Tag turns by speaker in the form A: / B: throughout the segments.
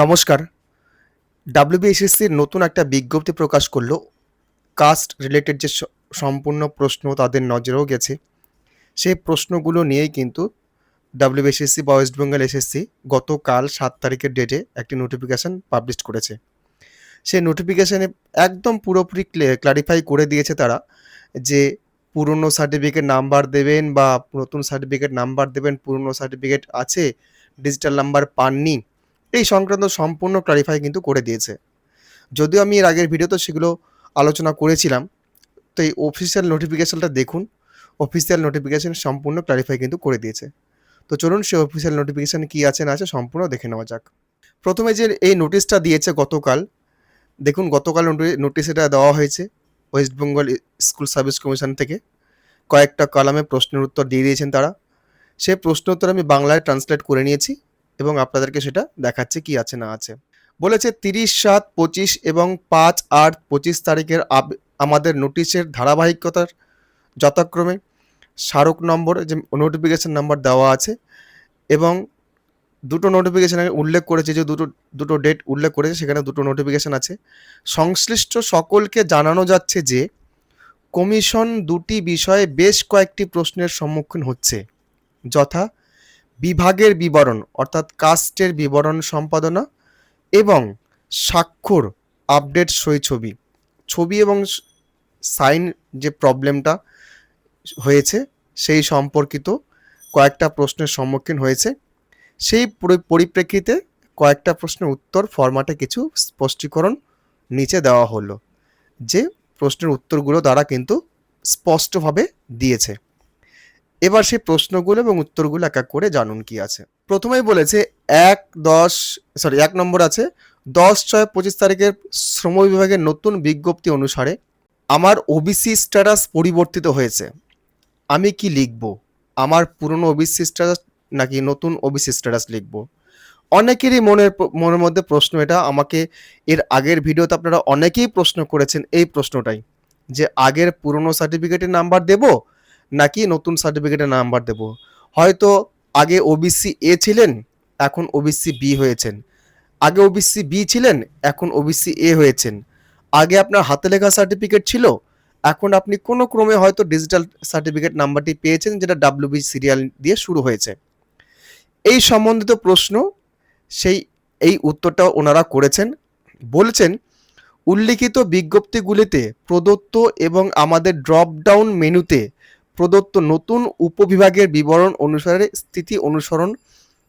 A: নমস্কার। ডাব্লিউবিএসএসসির নতুন একটা বিজ্ঞপ্তি প্রকাশ করল। কাস্ট রিলেটেড যে সম্পূর্ণ প্রশ্ন তাদের নজরেও গেছে। সেই প্রশ্নগুলো নিয়েই কিন্তু ডাব্লিউবিএসএসসি বা ওয়েস্ট বেঙ্গল এসএসসি গতকাল সাত তারিখের ডেটে একটি নোটিফিকেশান পাবলিশ করেছে। সেই নোটিফিকেশানে একদম পুরোপুরি ক্লারিফাই করে দিয়েছে তারা যে পুরনো সার্টিফিকেট নাম্বার দেবেন বা নতুন সার্টিফিকেট নাম্বার দেবেন, পুরনো সার্টিফিকেট আছে ডিজিটাল নাম্বার পাননি। এই সংক্রান্ত সম্পূর্ণ ক্লারিফাই কিন্তু করে দিয়েছে। যদিও আমি এর আগের ভিডিওতে সেগুলো আলোচনা করেছিলাম, তো এই অফিসিয়াল নোটিফিকেশানটা দেখুন অফিসিয়াল নোটিফিকেশান সম্পূর্ণ ক্লারিফাই কিন্তু করে দিয়েছে। তো চলুন সে অফিসিয়াল নোটিফিকেশান কী আছে না আছে সম্পূর্ণ দেখে নেওয়া যাক। প্রথমে যে এই নোটিশটা দিয়েছে গতকাল, দেখুন গতকাল নোটিশ এটা দেওয়া হয়েছে West Bengal School Service Commission থেকে। কয়েকটা কলামে প্রশ্নের উত্তর দিয়ে দিয়েছেন তারা। সে প্রশ্ন উত্তর আমি বাংলায় ট্রান্সলেট করে নিয়েছি। এবং আপনাদেরকে সেটা দেখাচ্ছে কি আছে, না আছে। বলেছে, তিরিশ সাত পঁচিশ এবং পাঁচ আট পঁচিশ তারিখের আমাদের নোটিশের ধারাবাহিকতার যথাক্রমে স্মারক নম্বর, যে নোটিফিকেশন নাম্বার দেওয়া আছে এবং দুটো নোটিফিকেশন উল্লেখ করেছি যে দুটো দুটো ডেট উল্লেখ করেছে, সেখানে দুটো নোটিফিকেশন আছে। সংশ্লিষ্ট সকলকে জানানো যাচ্ছে যে কমিশন দুটি বিষয়ে বেশ কয়েকটি প্রশ্নের সম্মুখীন হচ্ছে, যথা বিভাগের বিবরণ, অর্থাৎ কাস্টের বিবরণ সম্পাদনা এবং স্বাক্ষর আপডেট সই ছবি। ছবি এবং সাইন যে প্রবলেমটা হয়েছে, সেই সম্পর্কিত কয়েকটা প্রশ্নের সম্মুখীন হয়েছে। সেই পরিপ্রেক্ষিতে কয়েকটা প্রশ্নের উত্তর ফরম্যাটে কিছু স্পষ্টীকরণ নিচে দেওয়া হলো, যে প্রশ্নের উত্তরগুলো তারা কিন্তু স্পষ্টভাবে দিয়েছে। এবার সেই প্রশ্নগুলো এবং উত্তরগুলো এক এক করে জানুন কি আছে। প্রথমেই বলেছে এক দশ সরি এক নম্বর আছে, দশ ছয় পঁচিশ তারিখের শ্রম বিভাগের নতুন বিজ্ঞপ্তি অনুসারে আমার ওবিসি স্ট্যাটাস পরিবর্তিত হয়েছে। আমি কি লিখব? আমার পুরনো ওবিসি স্ট্যাটাস নাকি নতুন ওবিসি স্ট্যাটাস লিখব? অনেকেরই মনের মনের মধ্যে প্রশ্ন এটা, আমাকে এর আগের ভিডিওতে আপনারা অনেকেই প্রশ্ন করেছেন এই প্রশ্নটাই, যে আগের পুরনো সার্টিফিকেটের নাম্বার দেবো নাকি নতুন সার্টিফিকেটের নাম্বার দেব? হয়তো আগে ওবিসি এ ছিলেন, এখন ওবিসি বি হয়েছেন। আগে ওবিসি বি ছিলেন, এখন ওবিসি এ হয়েছেন। আগে আপনার হাতে লেখা সার্টিফিকেট ছিল, এখন আপনি কোনো ক্রমে হয়তো ডিজিটাল সার্টিফিকেট নাম্বারটি পেয়েছেন, যেটা ডাব্লিউবি সিরিয়াল দিয়ে শুরু হয়েছে। এই সম্বন্ধিত প্রশ্ন, সেই, এই উত্তরটা ওনারা করেছেন। বলেছেন, উল্লিখিত বিজ্ঞপ্তিগুলিতে প্রদত্ত এবং আমাদের ড্রপ ডাউন মেনুতে প্রদত্ত নতুন উপবিভাগের বিবরণ অনুসারে স্থিতি অনুসরণ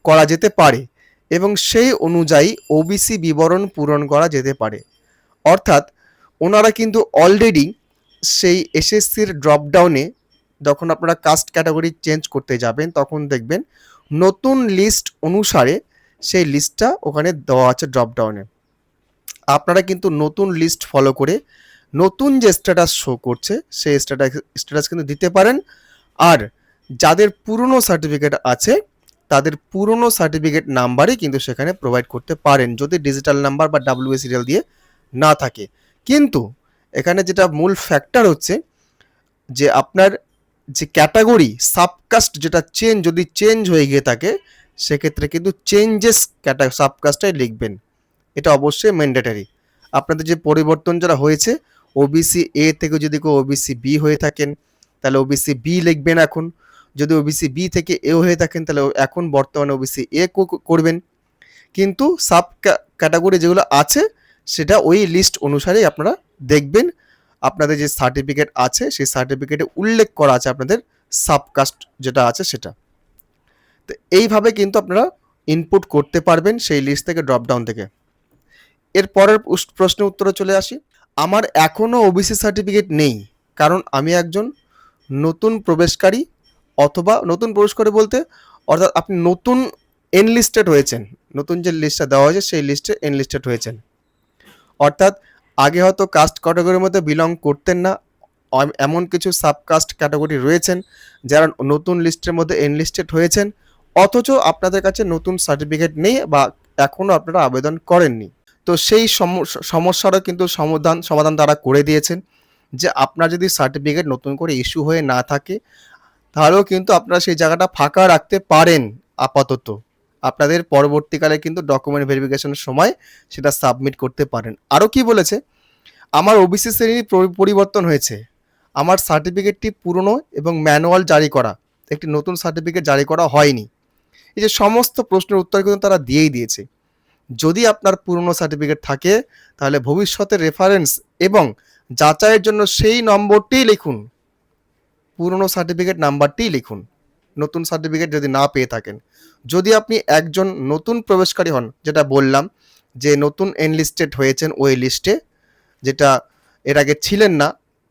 A: করা যেতে পারে এবং সেই অনুযায়ী ওবিসি বিবরণ পূরণ করা যেতে পারে। অর্থাৎ ওনারা কিন্তু অলরেডি সেই এসএসসির ড্রপডাউনে যখন আপনারা কাস্ট ক্যাটাগরি চেঞ্জ করতে যাবেন, তখন দেখবেন নতুন লিস্ট অনুসারে সেই লিস্টটা ওখানে দেওয়া আছে ড্রপডাউনে আপনারা কিন্তু নতুন লিস্ট ফলো করে নতুন যে স্ট্যাটাস শো করছে, সেই স্ট্যাটাস স্ট্যাটাস কিন্তু দিতে পারেন। আর যাদের পুরনো সার্টিফিকেট আছে, তাদের পুরনো সার্টিফিকেট নাম্বারই কিন্তু সেখানে প্রোভাইড করতে পারেন, যদি ডিজিটাল নাম্বার বা ডাব্লিউ সিরিয়াল দিয়ে না থাকে। কিন্তু এখানে যেটা মূল ফ্যাক্টর হচ্ছে, যে আপনার যে ক্যাটাগরি সাবকাস্ট যেটা চেঞ্জ যদি চেঞ্জ হয়ে গিয়ে থাকে, সেক্ষেত্রে কিন্তু চেঞ্জেস ক্যাটা সাবকাস্টটাই লিখবেন। এটা অবশ্যই ম্যান্ডেটারি আপনাদের যে পরিবর্তন যারা হয়েছে ওবিসি এ থেকে যদি কেউ ওবিসি বি হয়ে থাকেন, তাহলে ওবিসি বি লিখবেন এখন। যদি ওবিসি বি থেকে এ হয়ে থাকেন, তাহলে এখন বর্তমানে ওবিসি এ করবেন। কিন্তু সাব ক্যাটাগরি যেগুলো আছে, সেটা ওই লিস্ট অনুসারেই আপনারা দেখবেন। আপনাদের যে সার্টিফিকেট আছে, সেই সার্টিফিকেটে উল্লেখ করা আছে আপনাদের সাবকাস্ট যেটা আছে সেটা। তো এইভাবে কিন্তু আপনারা ইনপুট করতে পারবেন সেই লিস্ট থেকে ড্রপ ডাউন থেকে। এর পরের প্রশ্নের উত্তরে চলে আসি। আমার এখনও ওবিসি সার্টিফিকেট নেই, কারণ আমি একজন নতুন প্রবেশকারী অথবা নতুন প্রবেশকারী বলতে, অর্থাৎ আপনি নতুন এনলিস্টেড হয়েছেন, নতুন যে লিস্টটা দেওয়া হয়েছে সেই লিস্টে এনলিস্টেড হয়েছেন। অর্থাৎ আগে হয়তো কাস্ট ক্যাটাগরির মধ্যে বিলং করতেন না এমন কিছু সাবকাস্ট ক্যাটাগরি রয়েছেন যারা নতুন লিস্টের মধ্যে এনলিস্টেড হয়েছেন, অথচ আপনাদের কাছে নতুন সার্টিফিকেট নেই বা এখনও আপনারা আবেদন করেননি। তো সেই সম- সমস্যারও কিন্তু সমাধান সমাধান তারা করে দিয়েছেন যে আপনার যদি সার্টিফিকেট নতুন করে ইস্যু হয়ে না থাকে, তাহলেও কিন্তু আপনারা সেই জায়গাটা ফাঁকা রাখতে পারেন আপাতত। আপনাদের পরবর্তীকালে কিন্তু ডকুমেন্ট ভেরিফিকেশনের সময় সেটা সাবমিট করতে পারেন। আরও কি বলেছে? আমার ওবিসি শ্রেণি পরিবর্তন হয়েছে। আমার সার্টিফিকেটটি পুরনো এবং ম্যানুয়াল জারি করা, একটি নতুন সার্টিফিকেট জারি করা হয়নি। এই যে সমস্ত প্রশ্নের উত্তর কিন্তু তারা দিয়েই দিয়েছে। যদি আপনার পুরনো সার্টিফিকেট থাকে, তাহলে ভবিষ্যতে রেফারেন্স এবং যাচাইয়ের জন্য সেই নম্বরটিই লিখুন। পুরনো সার্টিফিকেট নাম্বারটিই লিখুন। নতুন সার্টিফিকেট যদি না পেয়ে থাকেন। যদি আপনি একজন নতুন প্রবেশকারী হন, যেটা বললাম যে নতুন এনলিস্টেড হয়েছেন ওই লিস্টে যেটা এর আগে ছিলেন না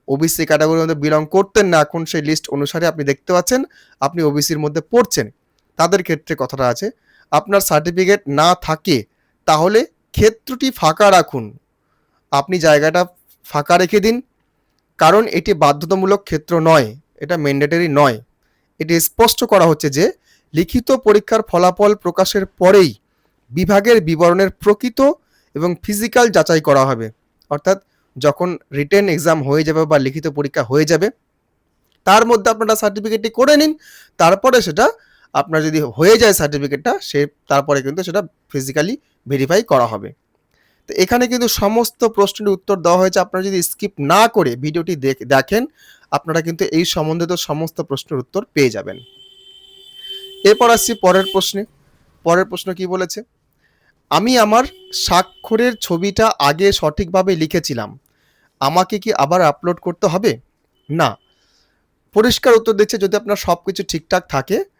A: ওবিসি ক্যাটাগরির মধ্যে বিলং করতেন না, এখন সেই লিস্ট অনুসারে আপনি দেখতে পাচ্ছেন, আপনি ওবিসির মধ্যে পড়ছেন। তাদের ক্ষেত্রে কথাটা আছে, আপনার সার্টিফিকেট না থাকে তাহলে ক্ষেত্রটি ফাঁকা রাখুন। আপনি জায়গাটা ফাঁকা রেখে দিন, কারণ এটি বাধ্যতামূলক ক্ষেত্র নয়, এটা ম্যান্ডেটরি নয়। এটি স্পষ্ট করা হচ্ছে যে, লিখিত পরীক্ষার ফলাফল প্রকাশের পরেই বিভাগের বিবরণের প্রকৃত এবং ফিজিক্যাল যাচাই করা হবে। অর্থাৎ যখন রিটেন এক্সাম হয়ে যাবে বা লিখিত পরীক্ষা হয়ে যাবে, তার মধ্যে আপনারা সার্টিফিকেটটি করে নিন, তারপরে সেটা আপনার যদি হয়ে যায় সার্টিফিকেটটা সে তারপরে কিন্তু সেটা ফিজিক্যালি ভেরিফাই করা হবে। তো এখানে কিন্তু সমস্ত প্রশ্নের উত্তর দেওয়া হয়েছে। আপনারা যদি স্কিপ না করে ভিডিওটি দেখ- দেখেন, আপনারা কিন্তু এই সম্বন্ধিত সমস্ত প্রশ্নের উত্তর পেয়ে যাবেন। এরপর আসছি পরের প্রশ্নে। পরের প্রশ্ন কি বলেছে? আমি আমার স্বাক্ষরের ছবিটা আগে সঠিকভাবে লিখেছিলাম। আমাকে কি আবার আপলোড করতে হবে? না। পরিষ্কার উত্তর দিচ্ছে যদি আপনার সব কিছু ঠিকঠাক থাকে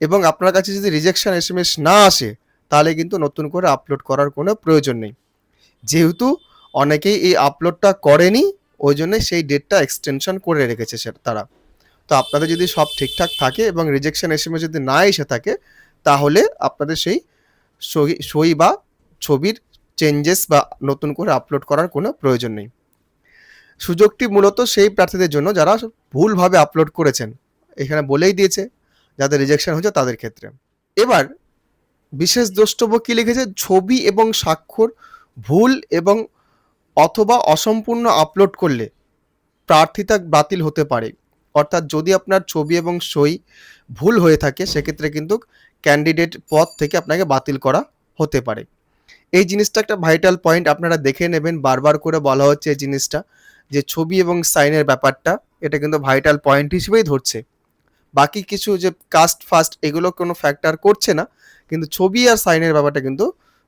A: এবং আপনার কাছে যদি রিজেকশন এসএমএস না আসে, তাহলে কিন্তু নতুন করে আপলোড করার কোনো প্রয়োজন নেই। যেহেতু অনেকেই এই আপলোডটা করেনি, ওই জন্য সেই ডেটটা এক্সটেনশন করে রেখেছে তারা। তো আপনাদের যদি সব ঠিকঠাক থাকে এবং রিজেকশন এস যদি না এসে থাকে, তাহলে আপনাদের সই সই বা ছবির চেঞ্জেস বা নতুন করে আপলোড করার কোনো প্রয়োজন নেই। সুযোগটি মূলত সেই প্রার্থীদের জন্য যারা ভুলভাবে আপলোড করেছেন। এখানে বলেই দিয়েছে যাদের রিজেকশন হয়েছে তাদের ক্ষেত্রে। এবার বিশেষ দ্রষ্টব্য কি লিখেছে? ছবি এবং স্বাক্ষর ভুল এবং অথবা অসম্পূর্ণ আপলোড করলে প্রার্থিতা বাতিল হতে পারে। অর্থাৎ যদি আপনার ছবি এবং সই ভুল হয়ে থাকে, সেক্ষেত্রে কিন্তু ক্যান্ডিডেট পদ থেকে আপনাকে বাতিল করা হতে পারে। এই জিনিসটা একটা ভাইটাল পয়েন্ট আপনারা দেখে নেবেন। বারবার করে বলা হচ্ছে এই জিনিসটা, যে ছবি এবং সাইনের ব্যাপারটা, এটা কিন্তু ভাইটাল পয়েন্ট হিসেবেই ধরছে। বাকি কিছু যে কাস্ট ফাস্ট এগুলো কোনো ফ্যাক্টর করছে না, কিন্তু ছবি আর সাইনের ব্যাপারটা কিন্তু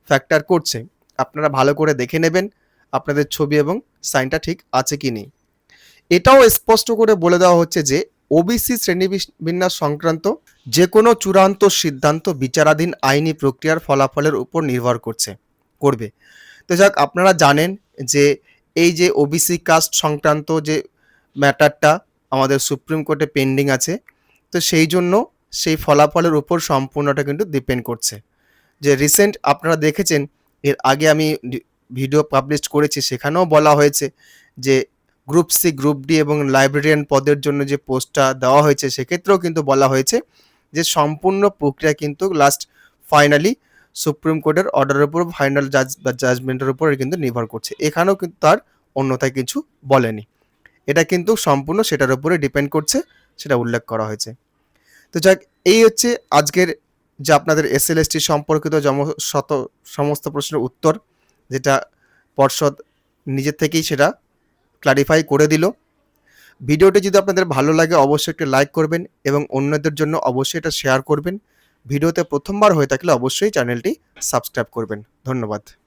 A: ফ্যাক্টর করছে। আপনারা ভালো করে দেখে নেবেন আপনাদের ছবি এবং সাইনটা ঠিক আছে কি নেই। এটাও স্পষ্ট করে বলে দেওয়া হচ্ছে যে ওবিসি শ্রেণীবিন্যাস সংক্রান্ত যে কোনো চূড়ান্ত সিদ্ধান্ত বিচারাধীন আইনি প্রক্রিয়ার ফলাফলের উপর নির্ভর করছে, করবে। তো যাক, আপনারা জানেন যে এই যে ওবিসি কাস্ট সংক্রান্ত যে ম্যাটারটা আমাদের সুপ্রিম কোর্টে পেন্ডিং আছে তো সেই জন্য সেই ফলাফলের উপর সম্পূর্ণটা কিন্তু ডিপেন্ড করছে। যে রিসেন্ট আপনারা দেখেছেন, এর আগে আমি ভিডিও পাবলিশ করেছি, সেখানেও বলা হয়েছে যে গ্রুপ সি গ্রুপ ডি এবং লাইব্রেরিয়ান পদের জন্য যে পোস্টটা দেওয়া হয়েছে, সেক্ষেত্রেও কিন্তু বলা হয়েছে যে সম্পূর্ণ প্রক্রিয়া কিন্তু লাস্ট ফাইনালি সুপ্রিম কোর্টের অর্ডারের উপর ফাইনাল জাজ বা জাজমেন্টের উপর কিন্তু নির্ভর করছে। এখানেও কিন্তু তার অন্যথায় কিছু বলেনি। এটা কিন্তু সম্পূর্ণ সেটার উপরে ডিপেন্ড করছে। সেটা উল্লেখ করা হয়েছে। তো যাক, এই হচ্ছে আজকের যে আপনাদের এসএলএসটি সম্পর্কিত জম- শত, সমস্ত প্রশ্নের উত্তর, যেটা পর্ষদ নিজের থেকেই সেটা ক্লারিফাই করে দিল। ভিডিওটি যদি আপনাদের ভালো লাগে, অবশ্যই একটি লাইক করবেন এবং অন্যদের জন্য অবশ্যই এটা শেয়ার করবেন। ভিডিওতে প্রথমবার হয়ে থাকলে অবশ্যই চ্যানেলটি সাবস্ক্রাইব করবেন। ধন্যবাদ।